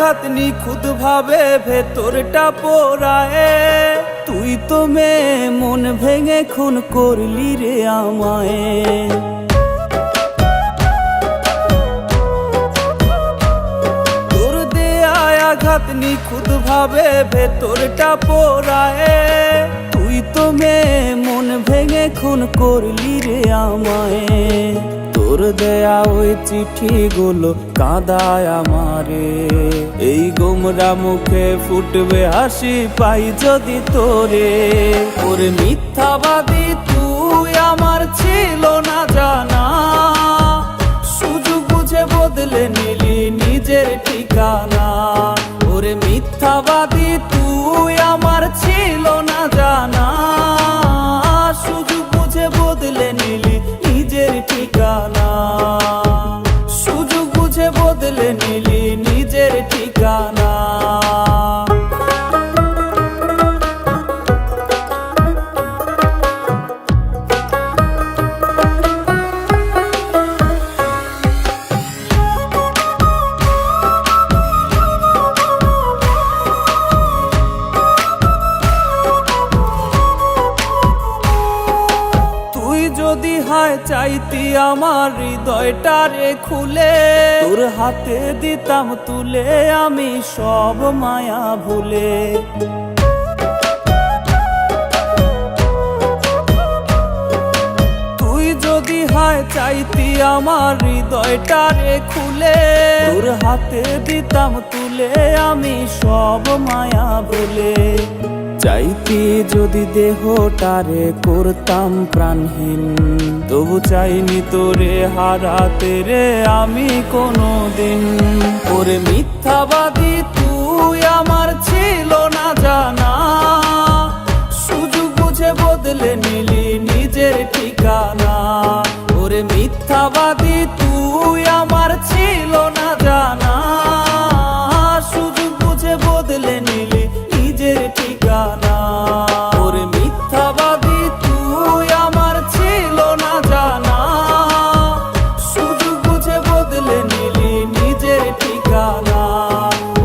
আঘাত নিখুঁত ভাবে ভেতরটা পোড়ায়। তুই তো মেয়ে, মন ভেঙে খুন করলি রে আমায়। তোর দেয়ায় আঘাত নিখুঁত ভাবে ভেতরটা পোড়ায়। তুই তো মেয়ে, মন ভেঙে খুন করলি রে আমায়। তোর দেয়া ওই চিঠিগুলো কাঁদায় আমারে এই গোমরা মুখে ফুটবে হাসি পাই যদি তোরে। ওর মিথ্যাবাদী তুই আমার ছিল না জানা। সুযোগ বুঝে বদলে নিলি নিজের ঠিকানা। ওর মিথ্যাবাদী তুই আমার ছিল যদি চাইতি আমার হৃদয়টা রে খুলে। তোর হাতে দিতাম তুলে আমি সব মায়া ভুলে। যদি হায় চাইতি আমার হৃদয়টা রে খুলে। তোর হাতে দিতাম তুলে আমি সব মায়া ভুলে। চাইতি যদি দেহটারে করতাম প্রাণহীন, তবু চাইনি তোরে হারাতে রে আমি কোনো দিন ওরে মিথ্যাবাদী, তুই আমার ছিল না জানা। সুযোগ বুঝে বদলে নিলি নিজের ঠিকানা। ওরে মিথ্যাবাদী ঠিকানা। ওরে মিথ্যাবাদী তুই আমার ছিল না জানা। সুযোগ বুঝে বদলে নিলি নিজের ঠিকানা।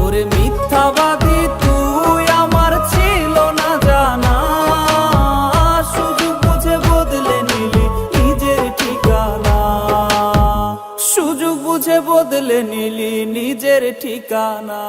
ওরে মিথ্যাবাদী তুই আমার ছিল না জানা। সুযোগ বুঝে বদলে নিলি নিজের ঠিকানা। সুযোগ বুঝে বদলে নিলি নিজের ঠিকানা।